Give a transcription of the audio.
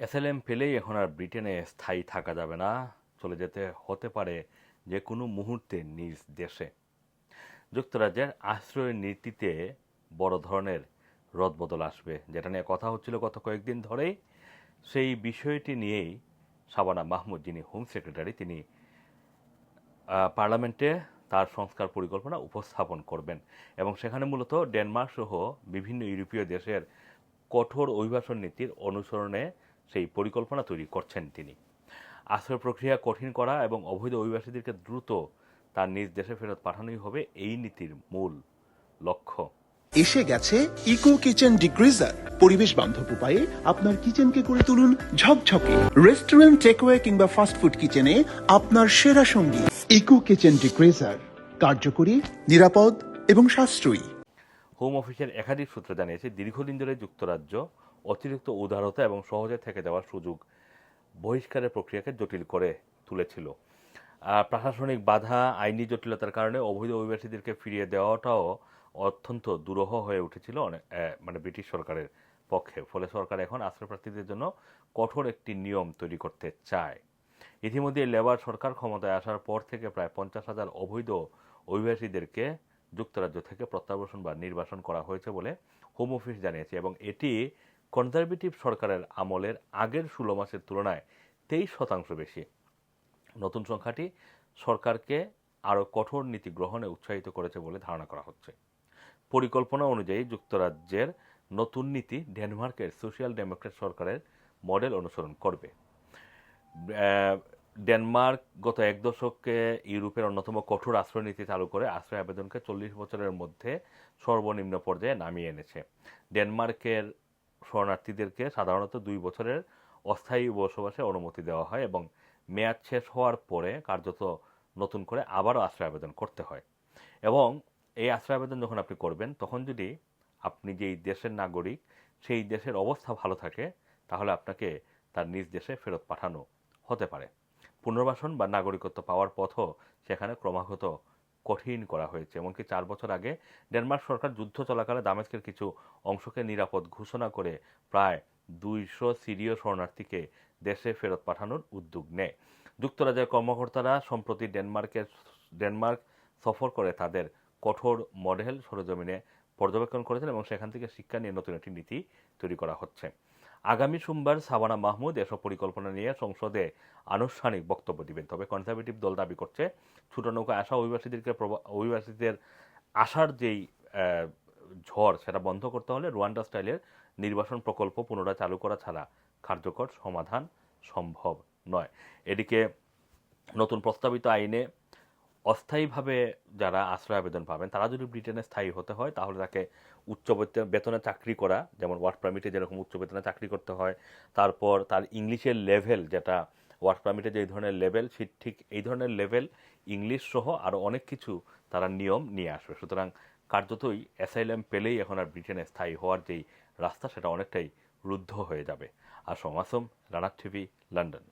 SLM পেলেই এখন আর ব্রিটেনে স্থায়ী থাকা যাবে না, চলে যেতে হতে পারে যে কোনো মুহূর্তে নিজ দেশে। যুক্তরাজ্যের আশ্রয় নীতিতে বড় ধরনের রদবদল আসবে, যেটা নিয়ে কথা হচ্ছিল গত কয়েকদিন ধরেই। সেই বিষয়টি নিয়েই শাবানা মাহমুদ, যিনি হোম সেক্রেটারি, তিনি পার্লামেন্টে তার সংস্কার পরিকল্পনা উপস্থাপন করবেন। এবং সেখানে মূলত ডেনমার্ক সহ বিভিন্ন ইউরোপীয় দেশের কঠোর অভিবাসন নীতির অনুসরণে সেই পরিকল্পনা তৈরি করছেন তিনি। আশ্রয় প্রক্রিয়া কঠিন করা এবং অবৈধ অভিবাসীদেরকে দ্রুত তার নিজ দেশে ফেরত পাঠানোই হবে এই নীতির মূল লক্ষ্য। এসে গেছে ইকো কিচেন ডিগ্রিজার পরিবেশ বান্ধব উপায়ে আপনার কিচেনকে করে তুলুন ঝকঝকে। রেস্টুরেন্ট টেকওয়ে কিংবা ফাস্টফুড কিচেনে আপনার সেরা সঙ্গী। ইকো কিচেন ডিগ্রিজার কার্যকরী নিরাপদ এবং সাশ্রয়ী। হোম অফিসের একাধিক সূত্র জানিয়েছে দীর্ঘদিন ধরে যুক্তরাজ্য অতিরিক্ত উদারতা এবং সহজে থেকে যাওয়ার সুযোগ বহিষ্কারের প্রক্রিয়াকে জটিল করে তুলেছিল। প্রশাসনিক বাধা, আইনি জটিলতার কারণে অবৈধ অভিবাসীদেরকে ফিরিয়ে দেওয়াটাও অত্যন্ত দুরূহ হয়ে উঠেছিল মানে ব্রিটিশ সরকারের পক্ষে। ফলে সরকার এখন আশ্রয়প্রার্থীদের জন্য কঠোর একটি নিয়ম তৈরি করতে চায়। ইতিমধ্যে লেবার সরকার ক্ষমতায় আসার পর থেকে প্রায় পঞ্চাশ হাজার অবৈধ অভিবাসীদেরকে যুক্তরাজ্য থেকে প্রত্যাবাসন বা নির্বাসন করা হয়েছে বলে হোম অফিস জানিয়েছে এবং এটি কনজারভেটিভ সরকারের আমলের আগের ষোলো মাসের তুলনায় তেইশ শতাংশ বেশি। নতুন সংখ্যাটি সরকারকে আরও কঠোর নীতি গ্রহণে উৎসাহিত করেছে বলে ধারণা করা হচ্ছে। পরিকল্পনা অনুযায়ী যুক্তরাজ্যের নতুন নীতি ডেনমার্কের সোশ্যাল ডেমোক্রেট সরকারের মডেল অনুসরণ করবে। ডেনমার্ক গত এক দশকে ইউরোপের অন্যতম কঠোর আশ্রয় নীতি চালু করে আশ্রয় আবেদনকে চল্লিশ বছরের মধ্যে সর্বনিম্ন পর্যায়ে নামিয়ে এনেছে। ডেনমার্কের শরণার্থীদেরকে সাধারণত দুই বছরের অস্থায়ী বসবাসে অনুমতি দেওয়া হয় এবং মেয়াদ শেষ হওয়ার পরে কার্যত নতুন করে আবারও আশ্রয় আবেদন করতে হয়। এবং এই আশ্রয় আবেদন যখন আপনি করবেন, তখন যদি আপনি যেই দেশের নাগরিক, সেই দেশের অবস্থা ভালো থাকে, তাহলে আপনাকে তার নিজ দেশে ফেরত পাঠানো হতে পারে। পুনর্বাসন বা নাগরিকত্ব পাওয়ার পথও সেখানে ক্রমাগত কঠিন করা হয়েছে। এমনকি চার বছর আগে ডেনমার্ক সরকার যুদ্ধ চলাকালে দামেস্কের কিছু অংশকে নিরাপদ ঘোষণা করে প্রায় দুইশো সিরীয় শরণার্থীকে দেশে ফেরত পাঠানোর উদ্যোগ নেয়। যুক্তরাজ্যের কর্মকর্তারা সম্প্রতি ডেনমার্কের ডেনমার্ক সফর করে তাদের কঠোর মডেল সরজমিনে পর্যবেক্ষণ করেছেন এবং সেখান থেকে শিক্ষা নিয়ে নতুন একটি নীতি তৈরি করা হচ্ছে। আগামী সোমবার সাবানা মাহমুদ এসব পরিকল্পনা নিয়ে সংসদে আনুষ্ঠানিক বক্তব্য দিবেন। তবে কনজারভেটিভ দল দাবি করছে, ছোট নৌকা আসা অভিবাসীদেরকে অভিবাসীদের আসার যেই ঝড় সেটা বন্ধ করতে হলে রুয়ান্ডা স্টাইলের নির্বাসন প্রকল্প পুনরায় চালু করা ছাড়া কার্যকর সমাধান সম্ভব নয়। এদিকে নতুন প্রস্তাবিত আইনে অস্থায়ীভাবে যারা আশ্রয় আবেদন পাবেন, তারা যদি ব্রিটেনে স্থায়ী হতে হয়, তাহলে তাকে উচ্চ বেতনে চাকরি করা, যেমন ওয়ার্ক পারমিটে যেরকম উচ্চ বেতনে চাকরি করতে হয়, তারপর তার ইংলিশের লেভেল যেটা ওয়ার্ক পারমিটে যে ধরনের লেভেল সে ঠিক এই ধরনের লেভেল ইংলিশ সহ আরও অনেক কিছু তারা নিয়ম নিয়ে আসবে। সুতরাং কার্যতই অ্যাসাইলাম পেলেই এখন আর ব্রিটেনে স্থায়ী হওয়ার যেই রাস্তা, সেটা অনেকটাই রুদ্ধ হয়ে যাবে। আর সমাসম, রানার টিভি, লন্ডন।